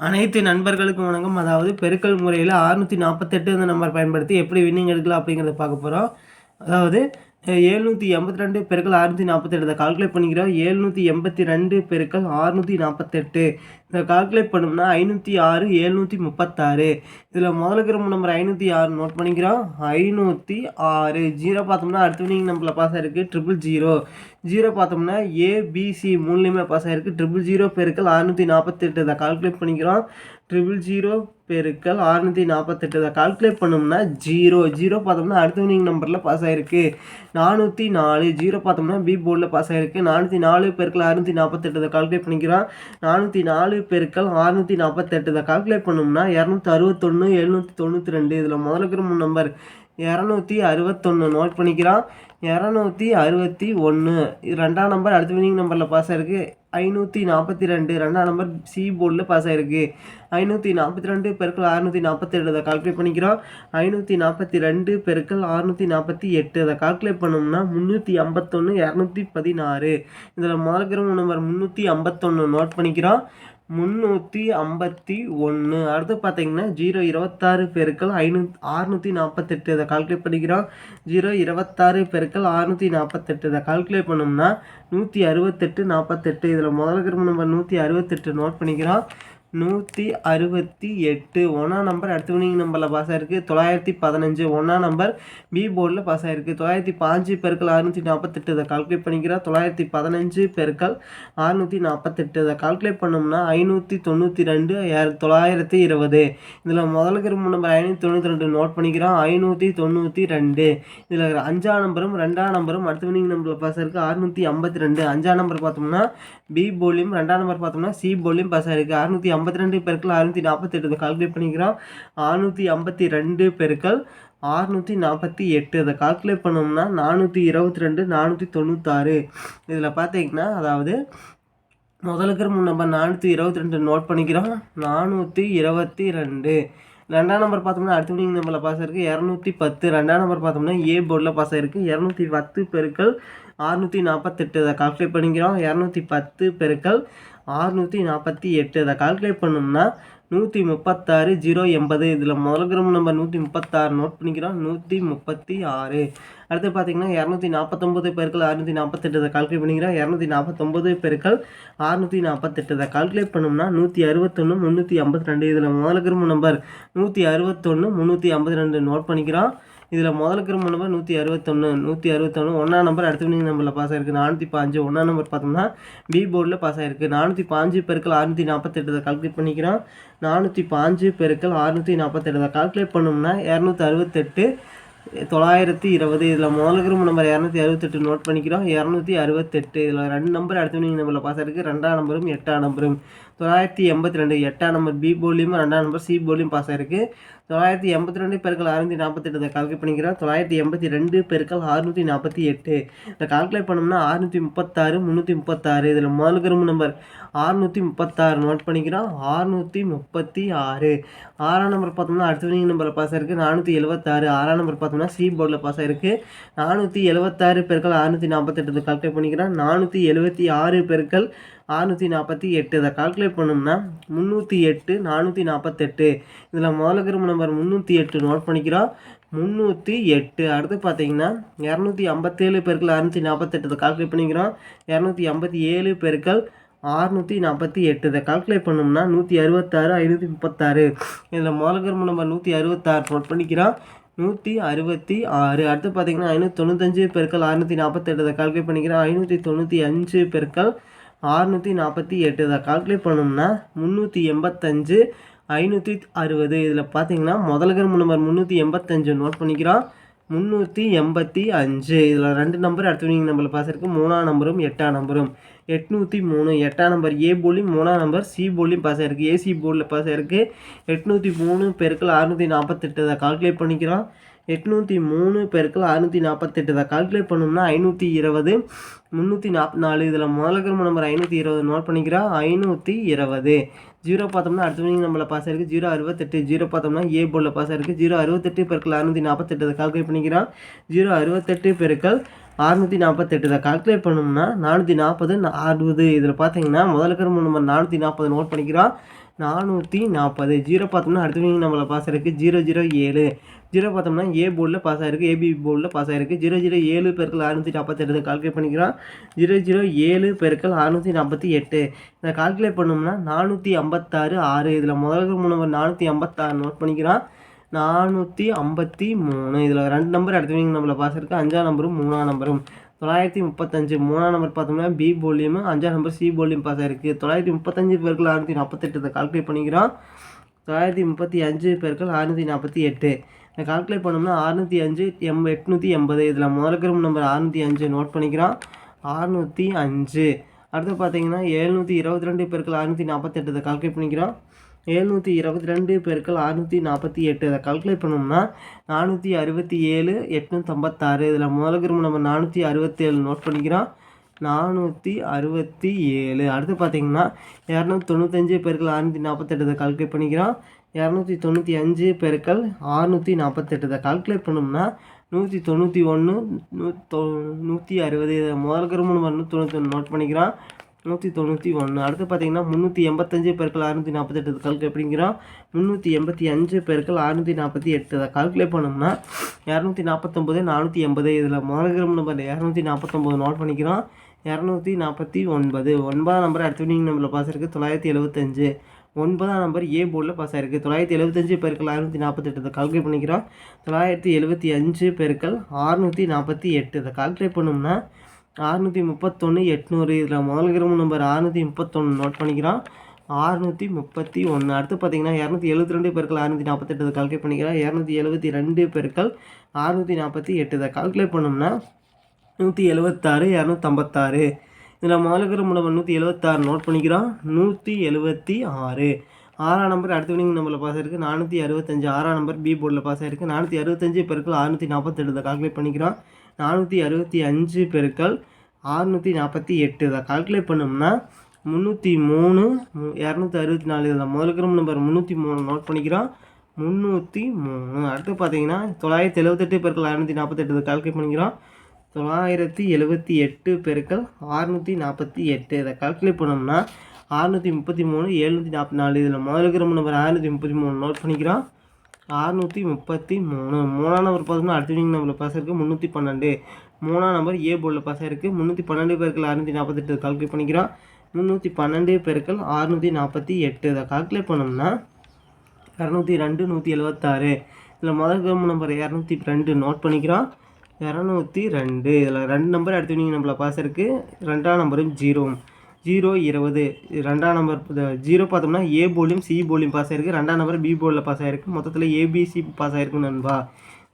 அனைத்து நண்பர்களுக்கும் வணக்கம். அதாவது பெருக்கல் முறையில் அறுநூற்றி நாற்பத்தெட்டு இந்த நம்பர் பயன்படுத்தி எப்படி வின்னிங் எடுக்கலாம் அப்படிங்கிறத பார்க்க போகிறோம் அதாவது ஏழ்நூற்றி எண்பத்தி ரெண்டு பெருக்கள் அறுநூற்றி நாற்பத்தெட்டு. இதை கால்குலேட் பண்ணிக்கிறோம். ஏழ்நூற்றி எண்பத்தி ரெண்டு பெருக்கள் அறுநூற்றி நாற்பத்தெட்டு. இதை கால்குலேட் பண்ணோம்னா ஐநூற்றி ஆறு எழுநூற்றி முப்பத்தாறு. இதில் முதலுக்கிற நம்பர் ஐநூற்றி ஆறு நோட் பண்ணிக்கிறோம். ஐநூற்றி ஆறு. ஜீரோ பார்த்தோம்னா அடுத்த வினிங் நம்பரில் பாஸ் ஆகிருக்கு ட்ரிபிள் ஜீரோ ஜீரோ பார்த்தோம்னா ஏபிசி மூணுலேயுமே பாஸ் ஆகிருக்கு ட்ரிபிள் ஜீரோ பெருக்கள் அறுநூற்றி நாற்பத்தெட்டு. இதை கால்குலேட் பண்ணிக்கிறோம். ட்ரிபிள் ஜீரோ பெருக்கள் அறுநூற்றி நாற்பத்தெட்டு இதை கால்குலேட் பண்ணோம்னா ஜீரோ ஜீரோ பார்த்தோம்னா அடுத்த வினிங் நம்பரில் பாஸ் ஆகிருக்கு நானூற்றி நாலு ஜீரோ பார்த்தோம்னா பி போர்டில் பாஸ் ஆகிருக்கு நானூற்றி நாலு பெருக்கள் அறுநூற்றி நாற்பத்தெட்டு இதை கால்குலேட் பண்ணிக்கிறோம். நானூற்றி நாலு பெருக்கள் அறுநூற்றி நாற்பத்தெட்டு இதை கால்குலேட் பண்ணோம்னா இரநூத்தி அறுபத்தொன்று எழுநூற்றி தொண்ணூற்றி ரெண்டு இதில் முதல்ல இருக்கிற நம்பர் இரநூத்தி அறுபத்தொன்று நோட் பண்ணிக்கிறான் இரநூத்தி அறுபத்தி ஒன்று ரெண்டாம் நம்பர் அடுத்த வினிங் நம்பரில் பாஸ் ஆகிருக்கு ஐநூற்றி நாற்பத்தி ரெண்டு. ரெண்டாம் நம்பர் சி போர்டில் பாஸ் ஆகிருக்கு ஐநூற்றி நாற்பத்தி ரெண்டு பெருக்கள் அறுநூற்றி நாற்பத்தெட்டு அதை கால்குலேட் பண்ணிக்கிறோம். ஐநூற்றி நாற்பத்தி ரெண்டு பெருக்கள் அறுநூற்றி நாற்பத்தி எட்டு அதை கால்குலேட் பண்ணோம்னா முந்நூற்றி ஐம்பத்தொன்று இரநூத்தி பதினாறு. இதில் முதல்கிற நம்பர் முந்நூற்றி ஐம்பத்தொன்று நோட் பண்ணிக்கிறோம். முந்நூற்றி ஐம்பத்தி ஒன்று அடுத்து பார்த்தீங்கன்னா ஜீரோ இருபத்தாறு பெருக்கள் ஐநூ ஆறுநூற்றி நாற்பத்தெட்டு இதை கால்குலேட் பண்ணிக்கிறோம். ஜீரோ இருபத்தாறு பெருக்கள் ஆறுநூற்றி நாற்பத்தெட்டு இதை கால்குலேட் பண்ணோம்னா நூற்றி அறுபத்தெட்டு நாற்பத்தெட்டு. இதில் முதல் கிரும நம்பர் நூற்றி அறுபத்தெட்டு நோட் பண்ணிக்கிறோம். நூற்றி அறுபத்தி எட்டு. ஒன்றாம் நம்பர் அடுத்த வினிங் நம்பரில் பாஸ் ஆகிருக்கு தொள்ளாயிரத்தி பதினஞ்சு. ஒன்றாம் நம்பர் பி போர்டில் பாஸ் ஆகிருக்கு தொள்ளாயிரத்தி பாஞ்சு பெருக்கள் அறுநூற்றி நாற்பத்தெட்டு இதை கால்குலேட் பண்ணிக்கிறோம் தொள்ளாயிரத்தி பதினஞ்சு பெருக்கள் அறுநூற்றி நாற்பத்தெட்டு இதை கால்குலேட் பண்ணோம்னா ஐநூற்றி தொண்ணூற்றி ரெண்டு தொள்ளாயிரத்தி இருபது. இதில் முதலுக்கு கிரும நம்பர் ஐநூற்றி தொண்ணூற்றி ரெண்டு நோட் பண்ணிக்கிறோம். ஐநூற்றி தொண்ணூற்றி ரெண்டு. இதில் அஞ்சாம் நம்பரும் ரெண்டாம் நம்பரும் அடுத்த வினிங் நம்பரில் பாஸ் ஆகிருக்கு அறுநூற்றி ஐம்பத்தி ரெண்டு. அஞ்சாம் நம்பர் பார்த்தோம்னா பி போலியும் ரெண்டாம் நம்பர் பார்த்தோம்னா சி போலியும் பாஸ் ஆகிருக்கு அறுநூற்றி ஐம்பத்தி ரெண்டு பெருக்கள் அறுநூற்றி நாற்பத்தெட்டு கால்குலேட் பண்ணிக்கிறோம். அறுநூற்றி ஐம்பத்தி ரெண்டு பெருக்கள் அறுநூற்றி நாற்பத்தி எட்டு அதை கால்குலேட் பண்ணோம்னா நானூற்றி இருபத்தி ரெண்டு நானூற்றி தொண்ணூத்தாறு. இதில் பார்த்தீங்கன்னா அதாவது முதலுக்கு நம்பர் நானூற்றி இருபத்தி ரெண்டு நோட் பண்ணிக்கிறோம். நானூற்றி இருபத்தி ரெண்டு. ரெண்டாம் நம்பர் பார்த்தோம்னா அடுத்த வினிங் நம்பரில் பாஸ் ஆயிருக்கு. இரநூத்தி பத்து. ரெண்டாம் நம்பர் பார்த்தோம்னா ஏ போர்டில் பாஸ் ஆயிருக்கு. இரநூத்தி பத்து பெருக்கள் அறுநூற்றி நாற்பத்தெட்டு அதை கால்குலேட் பண்ணிக்கிறோம். இரநூத்தி பத்து பெருக்கள் ஆறுநூற்றி நாற்பத்தி எட்டு. அதை கால்குலேட் பண்ணோம்னா நூற்றி முப்பத்தாறு ஜீரோ எண்பது. இதில் முதல் கிராம் நம்பர் நூற்றி முப்பத்தாறு நோட் பண்ணிக்கிறோம். நூற்றி முப்பத்தி ஆறு. அடுத்து பார்த்தீங்கன்னா இரநூத்தி நாற்பத்தொம்பது பெருக்கள் அறுநூற்றி நாற்பத்தெட்டு இதை கால்குலேட் பண்ணிக்கிறோம். இரநூத்தி நாற்பத்தொம்பது பெருக்கள் அறுநூற்றி நாற்பத்தெட்டு இதை கால்குலேட் பண்ணோம்னா நூற்றி அறுபத்தொன்று முந்நூற்றி ஐம்பத்தி ரெண்டு. இதில் முதல் கிராம் நம்பர் நூற்றி அறுபத்தொன்று முந்நூற்றி ஐம்பத்தி ரெண்டு நோட் பண்ணிக்கிறோம். இதில் முதல் கிரம நம்பர் நூற்றி அறுபத்தொன்று நூற்றி அறுபத்தொன்று ஒன்றாம் நம்பர் அடுத்த வினிங் நம்பரில் பாஸ் ஆயிருக்கு. நானூற்றி பாஞ்சு ஒன்றாம் நம்பர் பார்த்தோம்னா பி போர்டில் பாஸ் ஆயிருக்கு. நானூற்றி பாஞ்சு பெருக்கள் அறுநூற்றி நாற்பத்தெட்டு கால்குலேட் பண்ணிக்கிறோம். நானூற்றி பாஞ்சு பெருக்கள் அறுநூற்றி நாற்பத்தெட்டு கால்குலேட் பண்ணோம்னா இரநூத்தி அறுபத்தெட்டு தொள்ளாயிரத்தி இருபது. இதில் முதல் குரூப் நம்பர் இரநூத்தி அறுபத்தெட்டு நோட் பண்ணிக்கிறோம். இரநூத்தி அறுபத்தெட்டு. இதில் ரெண்டு நம்பர் அடுத்த நம்பரில் பாஸ் ஆயிருக்கு. ரெண்டாம் நம்பரும் எட்டாம் நம்பரும் தொள்ளாயிரத்தி எண்பத்தி ரெண்டு எட்டாம் நம்பர் பி போலியும் ரெண்டாம் நம்பர் சி போலியும் பாஸ் ஆயிருக்கு. தொள்ளாயிரத்தி எண்பத்தி ரெண்டு பெருக்கள் அறுநூற்றி நாற்பத்தெட்டு கால்குலேட் பண்ணிக்கிறோம். தொள்ளாயிரத்தி எண்பத்தி ரெண்டு பெருக்கள் அறுநூற்றி நாற்பத்தி எட்டு. இதை கால்குலேட் பண்ணோம்னா அறுநூற்றி முப்பத்தாறு முந்நூற்றி முப்பத்தாறு. இதில் முதல் கரும்பு நம்பர் அறுநூற்றி முப்பத்தாறு நோட் பண்ணிக்கிறோம். அறுநூற்றி முப்பத்தி ஆறு. ஆறாம் நம்பர் பார்த்தோம்னா அடுத்த வினிங் நம்பரில் பாஸ் ஆயிருக்கு. நானூற்றி எழுபத்தாறு ஆறாம் நம்பர் பார்த்தோம்னா சி போர்டில் பாஸ் ஆயிருக்கு. நானூற்றி எழுபத்தாறு பெருக்கள் அறுநூற்றி நாற்பத்தெட்டு கால்குலேட் பண்ணிக்கிறோம். நானூற்றி எழுபத்தி ஆறு பெருக்கள் அறுநூற்றி நாற்பத்தி எட்டு. இதை கால்குலேட் பண்ணோம்னா முந்நூற்றி எட்டு நானூற்றி நாற்பத்தெட்டு இதில் முதல்ல கிரும நம்பர் முந்நூற்றி எட்டு நோட் பண்ணிக்கிறோம். முந்நூற்றி எட்டு. அடுத்து பார்த்தீங்கன்னா இரநூத்தி ஐம்பத்தேழு பெருக்கள் அறுநூற்றி நாற்பத்தெட்டு இதை கால்குலேட் பண்ணிக்கிறோம். இரநூத்தி ஐம்பத்தி ஏழு பெருக்கள் ஆறுநூற்றி நாற்பத்தி எட்டு. இதை கால்குலேட் பண்ணோம்னா நூற்றி அறுபத்தாறு ஐநூற்றி முப்பத்தாறு. இதில் முதல்கிரும நம்பர் நூற்றி அறுபத்தாறு நோட் பண்ணிக்கிறோம். நூற்றி அறுபத்தி ஆறு. அடுத்து பார்த்தீங்கன்னா ஐநூற்றி தொண்ணூத்தஞ்சு பெருக்கள் அறுநூற்றி நாற்பத்தெட்டு இதை கால்குலேட் பண்ணிக்கிறோம். ஐநூற்றி தொண்ணூற்றி அஞ்சு பெருக்கள் அறுநூற்றி நாற்பத்தி எட்டு இதை கால்குலேட் பண்ணோம்னா முந்நூற்றி எண்பத்தஞ்சு ஐநூற்றி அறுபது. இதில் பார்த்தீங்கன்னா முதல்கர் நம்பர் முந்நூற்றி எண்பத்தஞ்சு நோட் பண்ணிக்கிறோம். முந்நூற்றி எண்பத்தி அஞ்சு. இதில் ரெண்டு நம்பர் அடுத்த வினிங் நம்பரில் பாஸ் இருக்குது மூணாம் நம்பரும் எட்டாம் நம்பரும் எட்நூற்றி மூணு எட்டாம் நம்பர் ஏ போலியும் மூணாம் நம்பர் சி போலியும் பாஸ் ஆயிருக்கு ஏசி போர்டில் பாஸ் ஆயிருக்கு எட்நூற்றி மூணு பெருக்கள் அறுநூற்றி நாற்பத்தெட்டு இதை கால்குலேட் பண்ணிக்கிறோம். எட்நூற்றி மூணு பெருக்கள் அறுநூற்றி நாற்பத்தெட்டு இதை கால்குலேட் பண்ணோம்னா ஐநூற்றி இருபது. முந்நூற்றி நாற்பத்தி நாலு. இதில் முதல்கிழமை நம்பர் ஐநூற்றி இருபது நோட் பண்ணிக்கிறோம் ஐநூற்றி இருபது. ஜீரோ பார்த்தோம்னா அடுத்த மணிக்கு நம்மள பாஸ் ஆயிருக்கு. ஜீரோ அறுபத்தெட்டு. ஜீரோ பார்த்தோம்னா ஏ போர்டில் பாஸ் ஆயிருக்கு. ஜீரோ அறுபத்தெட்டு பெருக்கள் அறுநூற்றி நாற்பத்தெட்டு இதை கால்குலேட் பண்ணிக்கிறோம் ஜீரோ அறுபத்தெட்டு பெருக்கள் அறுநூற்றி நாற்பத்தெட்டு இதை கால்குலேட் பண்ணோம்னா நானூற்றி நாற்பது அறுபது. இதில் பார்த்தீங்கன்னா முதல் கிரம நம்பர் நானூற்றி நாற்பது நோட் பண்ணிக்கிறோம் நானூற்றி நாற்பது ஜீரோ பார்த்தோம்னா அடுத்தவங்க நம்மளை பாஸ் ஆயிருக்கு. ஜீரோ ஜீரோ ஏழு. ஜீரோ பார்த்தோம்னா ஏ போர்டில் பாஸ் ஆயிருக்கு. ஏபி போர்டில் பாஸ் ஆயிருக்கு. ஜீரோ ஜீரோ ஏழு பெருக்கள் அறுநூற்றி நாற்பத்தெட்டு கால்குலேட் பண்ணிக்கிறோம். ஜீரோ ஜீரோ ஏழு பெருக்கள் அறுநூற்றி நாற்பத்தி எட்டு. இதை கால்குலேட் பண்ணோம்னா நானூற்றி ஐம்பத்தாறு ஆறு. இதில் முதல் மூணு நானூற்றி ஐம்பத்தாறு நோட் பண்ணிக்கிறோம். நானூற்றி ஐம்பத்தி மூணு. இதில் ரெண்டு நம்பர் அடுத்தவங்க நம்மளை பாஸ் இருக்குது அஞ்சாம் நம்பரும் மூணாம் நம்பரும் தொள்ளாயிரத்தி முப்பத்தஞ்சு மூணாம் நம்பர் பார்த்தோம்னா பி போலியும் அஞ்சாம் நம்பர் சி போலியும் பாஸ் ஆயிருக்கு தொள்ளாயிரத்தி முப்பத்தஞ்சு பேருக்கு அறுநூற்றி நாற்பத்தெட்டு இதை கால்குலேட் பண்ணிக்கிறோம். தொள்ளாயிரத்தி முப்பத்தி அஞ்சு பேருக்கு அறுநூற்றி நாற்பத்தி எட்டு. இதை கால்குலேட் பண்ணோம்னா அறுநூற்றி அஞ்சு எம் எட்நூற்றி எண்பது. இதில் முதல் நம்பர் அறுநூற்றி அஞ்சு நோட் பண்ணிக்கிறோம். அறுநூற்றி அஞ்சு. அடுத்து பார்த்தீங்கன்னா எழுநூற்றி இருபத்தி ரெண்டு பெருக்கள் அறுநூற்றி நாற்பத்தெட்டு இதை கால்குலேட் பண்ணிக்கிறோம். எழுநூற்றி இருபத்தி ரெண்டு பெருக்கள் அறுநூற்றி நாற்பத்தி எட்டு இதை கால்குலேட் பண்ணோம்னா நானூற்றி அறுபத்தி ஏழு எட்நூற்றம்பத்தாறு இதில் முதல் குரூப் நம்ம நானூற்றி அறுபத்தேழு நோட் பண்ணிக்கிறோம். நானூற்றி அறுபத்தி ஏழு. அடுத்து பார்த்தீங்கன்னா இரநூத்தி தொண்ணூத்தஞ்சு பெருக்கள் அறுநூற்றி நாற்பத்தெட்டு கால்குலேட் பண்ணிக்கிறோம். இரநூத்தி தொண்ணூற்றி அஞ்சு பெருக்கள் அறுநூற்றி நாற்பத்தெட்டு கால்குலேட் பண்ணோம்னா நூற்றி தொண்ணூற்றி ஒன்று நூ தொ நூற்றி அறுபது இதை முதல் குரூப் நம்ம நூற்றி தொண்ணூற்றி ஒன்று நோட் பண்ணிக்கிறோம். நூற்றி தொண்ணூற்றி ஒன்று அடுத்து பார்த்தீங்கன்னா முந்நூற்றி எண்பத்தஞ்சு பெருக்கள் அறுநூற்றி நாற்பத்தெட்டு கால்குலேட் பண்ணிக்கிறோம். முந்நூற்றி எண்பத்தி அஞ்சு பெருக்கள் அறுநூற்றி நாற்பத்தி எட்டு அதை கால்குலேட் பண்ணோம்னா இரநூத்தி நாற்பத்தொம்போது நானூற்றி எண்பது இதில் முதல் கிராம் நம்பர் இரநூத்தி நாற்பத்தொம்போது நோட் பண்ணிக்கிறோம். இரநூத்தி நாற்பத்தி ஒன்பது. ஒன்பதாம் நம்பர் அடுத்த வினிங் நம்பரில் பாஸ் இருக்குது தொள்ளாயிரத்தி எழுபத்தஞ்சு ஒன்பதாம் நம்பர் ஏ போர்டில் பாஸ் ஆயிருக்கு. தொள்ளாயிரத்தி எழுபத்தஞ்சு பெருக்கள் அறுநூற்றி நாற்பத்தெட்டு. இதை கால்குலேட் பண்ணிக்கிறோம். தொள்ளாயிரத்தி எழுபத்தி அஞ்சு பெருக்கள் அறுநூற்றி நாற்பத்தி எட்டு. இதை கால்குலேட் பண்ணோம்னா அறுநூற்றி முப்பத்தொன்று எட்நூறு. இதில் முதல் கிரம நம்பர் அறுநூற்றி முப்பத்தொன்று நோட் பண்ணிக்கிறோம். அறுநூற்றி முப்பத்தி ஒன்று அடுத்து பார்த்தீங்கன்னா இரநூத்தி எழுபத்தி ரெண்டு பெருக்கள் அறுநூற்றி நாற்பத்தெட்டு. இதை கால்குலேட் பண்ணிக்கிறோம். இரநூத்தி எழுபத்தி ரெண்டு பெருக்கள் அறுநூற்றி நாற்பத்தி எட்டு. இதை கால்குலேட் பண்ணோம்னா நூற்றி எழுபத்தாறு இரநூத்தம்பத்தாறு. இதில் முதல் கிராம் நம்பர் நூற்றி எழுபத்தாறு நோட் பண்ணிக்கிறோம். நூற்றி எழுபத்தி ஆறு. ஆறாம் நம்பர் அடுத்த வினிங் நம்பரில் பாஸ் ஆயிருக்கு. நானூற்றி அறுபத்தஞ்சு. ஆறாம் நம்பர் பி போர்டில் பாஸ் ஆயிருக்கு. நானூற்றி அறுபத்தஞ்சு பெருக்கள் அறுநூற்றி நாற்பத்தெட்டு இதை கால்குலேட் பண்ணிக்கிறோம். நானூற்றி அறுபத்தி அஞ்சு பெருக்கள் ஆறுநூற்றி நாற்பத்தி எட்டு இதை கால்குலேட் பண்ணோம்னா முந்நூற்றி மூணு இரநூத்தி அறுபத்தி நாலு இதில் முதல் நம்பர் முந்நூற்றி மூணு நோட் பண்ணிக்கிறோம். முந்நூற்றி மூணு. அடுத்து பார்த்தீங்கன்னா தொள்ளாயிரத்தி எழுபத்தெட்டு பெருக்கள் அறுநூற்றி நாற்பத்தெட்டு கால்குலேட் பண்ணிக்கிறோம். தொள்ளாயிரத்தி எழுபத்தி எட்டு பெருக்கள் ஆறுநூற்றி நாற்பத்தி எட்டு. இதை கால்குலேட் பண்ணோம்னா ஆறுநூற்றி முப்பத்தி மூணு எழுநூற்றி நாற்பத்தி நாலு. இதில் முதல் கிராம் நம்பர் ஆறுநூற்றி முப்பத்தி மூணு. நோட் பண்ணிக்கிறோம். ஆறுநூற்றி முப்பத்தி மூணு. மூணாம் நம்பர் பார்த்தோம்னா அடுத்த வினிங் நம்பரில் பாஸ் இருக்குது முந்நூற்றி பன்னெண்டு. மூணாம் நம்பர் ஏ போர்டில் பாஸ் ஆயிருக்கு முந்நூற்றி பன்னெண்டு பேருக்கள் அறுநூற்றி நாற்பத்தெட்டு கால்குலேட் பண்ணிக்கிறோம். முந்நூற்றி பன்னெண்டு பேருக்கள் ஆறுநூற்றி நாற்பத்தி எட்டு. இதை கால்குலேட் பண்ணோம்னா இரநூத்தி ரெண்டு நூற்றி எழுபத்தாறு இதில் முதல் கிரம நம்பர் இரநூத்தி ரெண்டு. நோட் பண்ணிக்கிறோம். இரநூத்தி ரெண்டு. இதில் ரெண்டு நம்பர் அடுத்த நம்மளை பாஸ் இருக்குது ரெண்டாம் நம்பரும் ஜீரோ ஜீரோ இருபது. ரெண்டாம் நம்பர் ஜீரோ பார்த்தோம்னா ஏ போலியும் சி போலியும் பாஸ் ஆயிருக்கு. ரெண்டாம் நம்பர் பி போலில் பாஸ் ஆயிருக்கு. மொத்தத்தில் ஏபிசி பாஸ் ஆயிருக்கு நண்பா.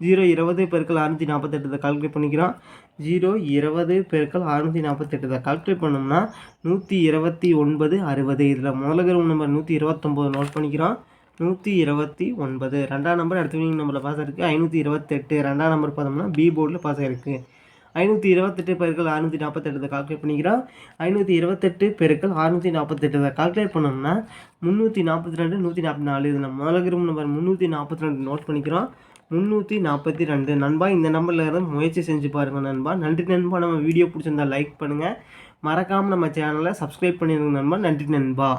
ஜீரோ இருபது பெருக்கள் அறுநூற்றி நாற்பத்தெட்டு கால்குலேட் பண்ணிக்கிறோம். ஜீரோ இருபது பெருக்கள் அறுநூற்றி நாற்பத்தெட்டு கால்குலேட் பண்ணோம்னா நூற்றி இருபத்தி ஒன்பது அறுபது. இதில் முதல்ல நம்பர் நூற்றி இருபத்தொம்போது நோட் பண்ணிக்கிறோம். நூற்றி இருபத்தி ஒன்பது. ரெண்டாம் நம்பர் அடுத்த வினிங் நம்பரில் பாஸ் ஆயிருக்கு. ஐநூற்றி இருபத்தெட்டு. ரெண்டாம் நம்பர் பார்த்தோம்னா பி போர்டில் பாஸ் ஆயிருக்கு. ஐநூற்றி இருபத்தெட்டு பெருக்கள் அறுநூற்றி நாற்பத்தெட்டு கால்குலேட் பண்ணிக்கிறோம். ஐநூற்றி இருபத்தெட்டு பெருக்கள் அறுநூற்றி நாற்பத்தெட்டு கால்குலேட் பண்ணோம்னா முந்நூற்றி நாற்பத்தி ரெண்டு நூற்றி நாற்பத்தி நாலு. இதில் கிரும் நம்பர் முந்நூற்றி நாற்பத்தி ரெண்டு நோட் பண்ணிக்கிறோம். முந்நூற்றி நாற்பத்தி ரெண்டு. நண்பா இந்த நம்பரில் இருந்து முயற்சி செஞ்சு பாருங்கள் நண்பா. நன்றி நண்பா. நம்ம வீடியோ பிடிச்சிருந்தா லைக் பண்ணுங்கள் மறக்காமல் நம்ம சேனலை சப்ஸ்கிரைப் பண்ணிடுங்க நண்பா. நன்றி நண்பா.